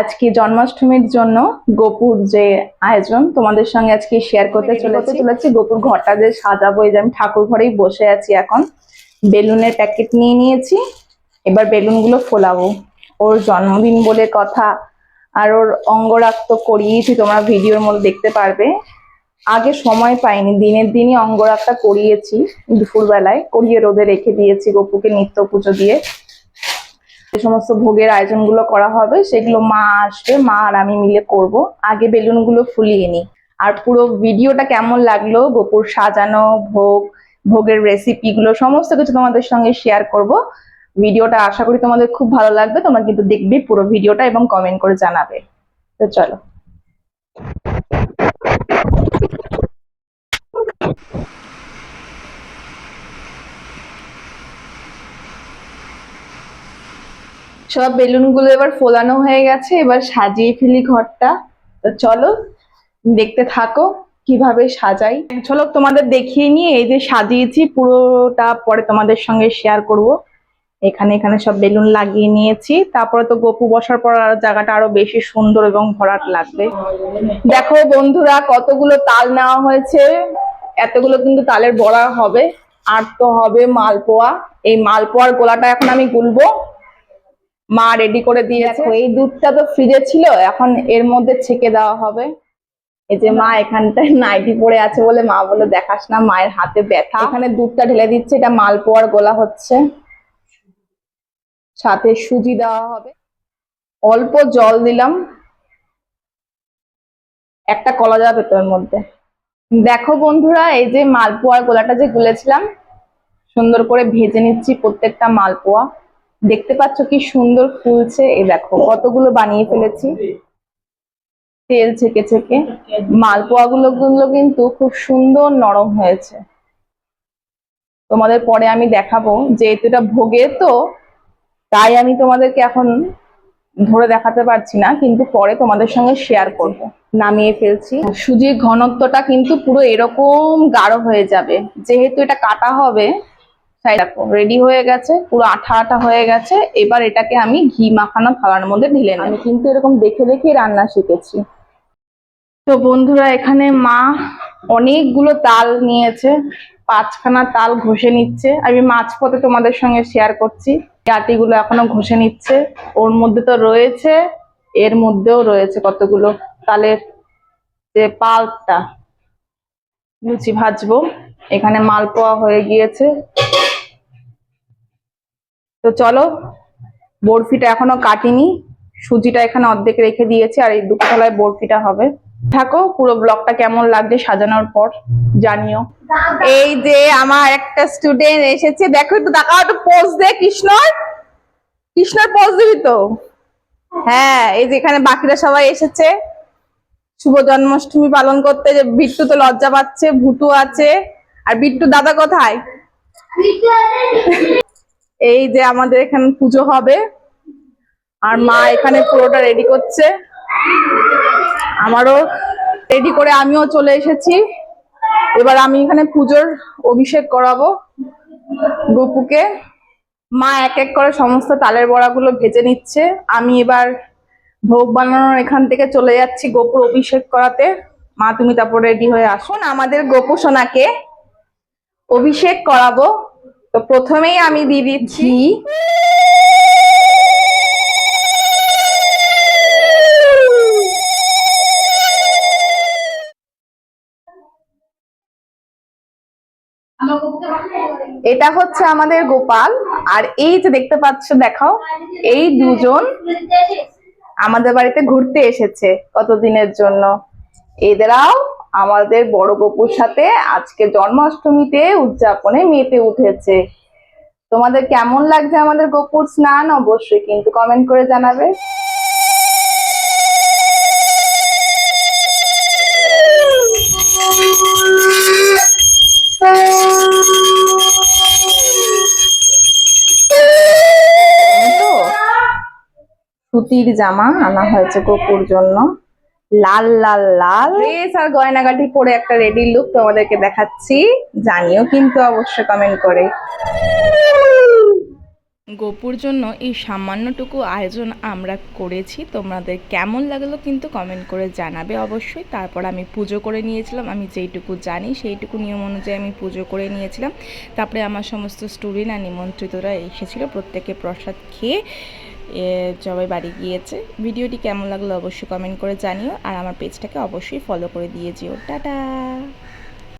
আজকে জন্মাষ্টমীর জন্য গোপুর যে আয়োজন তোমাদের সঙ্গে আজকে শেয়ার করতে চলেছি। চলেছি গোপুর ঘরটা যে সাজাবো এই যে আমি ঠাকুর ঘরেই বসে আছি এখন। বেলুনের প্যাকেট নিয়ে নিয়েছি। এবার বেলুনগুলো ফোলাবো। ওর জন্মদিন বলে কথা আর ওর অঙ্গরাগ তো করিয়েছি তোমরা ভিডিওর মধ্যে দেখতে পারবে। আগে সময় পাইনি দিনের দিনই অঙ্গরাগটা করিয়েছি দুপুরবেলায়। করিয়ে রোদে রেখে দিয়েছি গোপুকে নিত্য পুজো দিয়ে। যে সমস্ত ভোগের আয়োজনগুলো করা হবে, সেগুলো মা আসবে, মা আর আমি মিলে করব। আগে বেলুনগুলো ফুলিয়ে নিই। আর পুরো ভিডিওটা কেমন লাগল, গোপুর সাজানো, ভোগ, ভোগের রেসিপি গুলো সমস্ত কিছু তোমাদের সঙ্গে শেয়ার করব। ভিডিওটা আশা করি তোমাদের খুব ভালো লাগবে। তোমরা কিন্তু দেখবে পুরো ভিডিওটা এবং কমেন্ট করে জানাবে। তো চলো। সব বেলুনগুলো এবার ফোলানো হয়ে গেছে, এবার সাজিয়ে ফেলি ঘরটা। তো চলো, দেখতে থাকো কীভাবে সাজাই। চলো তোমাদের দেখিয়ে নিয়ে এই যে সাজিয়েছি, পুরোটা পরে তোমাদের সঙ্গে শেয়ার করব। এখানে এখানে সব বেলুন লাগিয়ে নিয়েছি। তারপরে তো গপু বসার পর জায়গাটা আরও বেশি সুন্দর এবং ভরাট লাগবে। দেখো বন্ধুরা, কতগুলো তাল নেওয়া হয়েছে। এতগুলো কিন্তু তালের বড়া হবে। আর তো হবে মালপোয়া। এই মালপোয়ার গোলাটা এখন আমি গুলবো। মা রেডি করে দিয়েছে। এই দুধটা তো ফ্রিজে ছিল এখন এর মধ্যে ছেঁকে দেওয়া হবে। এই যে মা এখানটায় নাইটি পরে আছে বলে মা বলে দেখাস না মায়ের হাতে ব্যথা। এখানে দুধটা ঢেলে দিচ্ছে এটা মালপোয়ার গোলা হচ্ছে। সাথে সুজি দেওয়া হবে। অল্প জল দিলাম। একটা কলা যাবে তো এর মধ্যে। দেখো বন্ধুরা এই যে মালপোয়ার গোলাটা যে গুলেছিলাম সুন্দর করে ভেজে নিচ্ছি প্রত্যেকটা মালপোয়া। দেখতে পাচ্ছ কি সুন্দর ফুলছে। এই দেখো, কতগুলো বানিয়ে ফেলেছি। তেল ছেকে ছেকে। মালপোয়া গুলো কিন্তু খুব সুন্দর নরম হয়েছে। তোমাদের পরে আমি দেখাবো। যেহেতু এটা ভোগে তো, তাই আমি তোমাদেরকে এখন ধরে দেখাতে পারছি না, কিন্তু পরে তোমাদের সঙ্গে শেয়ার করব। নামিয়ে ফেলছি। সুজির ঘনত্বটা কিন্তু পুরো এরকম গাঢ় হয়ে যাবে। যেহেতু এটা কাটা হবে তাই দেখো রেডি হয়ে গেছে পুরো আঠা আঠা হয়ে গেছে। এবার এটাকে আমি ঘি মাখানো থালার মধ্যে ঢেলে নেব। আমি কিন্তু এরকম দেখে দেখে রান্না শিখেছি। তো বন্ধুরা এখানে মা অনেকগুলো তাল নিয়েছে পাঁচখানা তাল ঘষে নিচ্ছে। আমি মাঝপথে তোমাদের সঙ্গে শেয়ার করছি। আটিগুলো এখনও ঘষে নিচ্ছে। ওর মধ্যে তো রয়েছে এর মধ্যেও রয়েছে কতগুলো তালের যে পাল্পটা। লুচি ভাজবো। এখানে মালপোয়া হয়ে গিয়েছে। তো চলো, বরফিটা এখনও কাটিনি, সুজিটা এখানে অর্ধেক রেখে দিয়েছি আর এই দুপুরবেলায় বরফিটা হবে। থাকো, পুরো ব্লগটা কেমন লাগছে সাজানোর পর, জানিও। এই যে আমার একটা স্টুডেন্ট এসেছে, দেখো একটু দেখাও একটু পোজ দে, কৃষ্ণর। কৃষ্ণর পোজ দিবি তো? হ্যাঁ এই যে এখানে বাকিরা সবাই এসেছে। শুভ জন্মাষ্টমী পালন করতে, যে বিট্টু তো লজ্জা পাচ্ছে, ভুটু আছে। আর বিট্টু দাদা কোথায়? এই যে আমাদের এখানে পুজো হবে। আর মা এখানে পুরোটা রেডি করছে। আমারও রেডি করে আমিও চলে এসেছি। এবার আমি এখানে পুজোর অভিষেক করাবো গপুকে মা এক এক করে সমস্ত তালের বড়াগুলো ভেজে নিচ্ছে। আমি এবার ভোগ বানানোর এখান থেকে চলে যাচ্ছি গোপুর অভিষেক করাতে। মা, তুমি তারপর রেডি হয়ে আসুন আমাদের গোপু সোনাকে অভিষেক করাবো। তো প্রথমেই আমি দিয়ে দিচ্ছি এটা হচ্ছে আমাদের গোপাল। আর এই যে দেখতে পাচ্ছ দেখাও এই দুজন আমাদের বাড়িতে ঘুরতে এসেছে কতদিনের জন্য। এদেরাও আমাদের বড় গপুর সাথে আজকে জন্মাষ্টমীতে উদযাপনে মেতে উঠেছে। তোমাদের কেমন লাগছে আমাদের গপুর স্নান? অবশ্যই কিন্তু কমেন্ট করে জানাবে। সুতির জামা আনা হয়েছে গপুর জন্য। লাল লাল লাল। আর গয়নাগাটি পরে একটা রেডি লুক তোমাদেরকে দেখাচ্ছি। জানিও কিন্তু অবশ্যই কমেন্ট করে। গোপুর জন্য এই সামান্যটুকু আয়োজন আমরা করেছি। তোমাদের কেমন লাগল কিন্তু কমেন্ট করে জানাবে অবশ্যই। তারপর আমি পুজো করে নিয়েছিলাম, আমি যেইটুকু জানি সেইটুকু নিয়ম অনুযায়ী আমি পুজো করে নিয়েছিলাম। তারপরে আমার সমস্ত স্টুডেন্ট আর নিমন্ত্রিতরা এসেছিল, প্রত্যেকে প্রসাদ খেয়ে সবাই বাড়ি গিয়েছে। ভিডিওটি কেমন লাগল অবশ্যই কমেন্ট করে জানিও। আর আমার পেজটাকে অবশ্যই ফলো করে দিয়ে যেও। টাটা!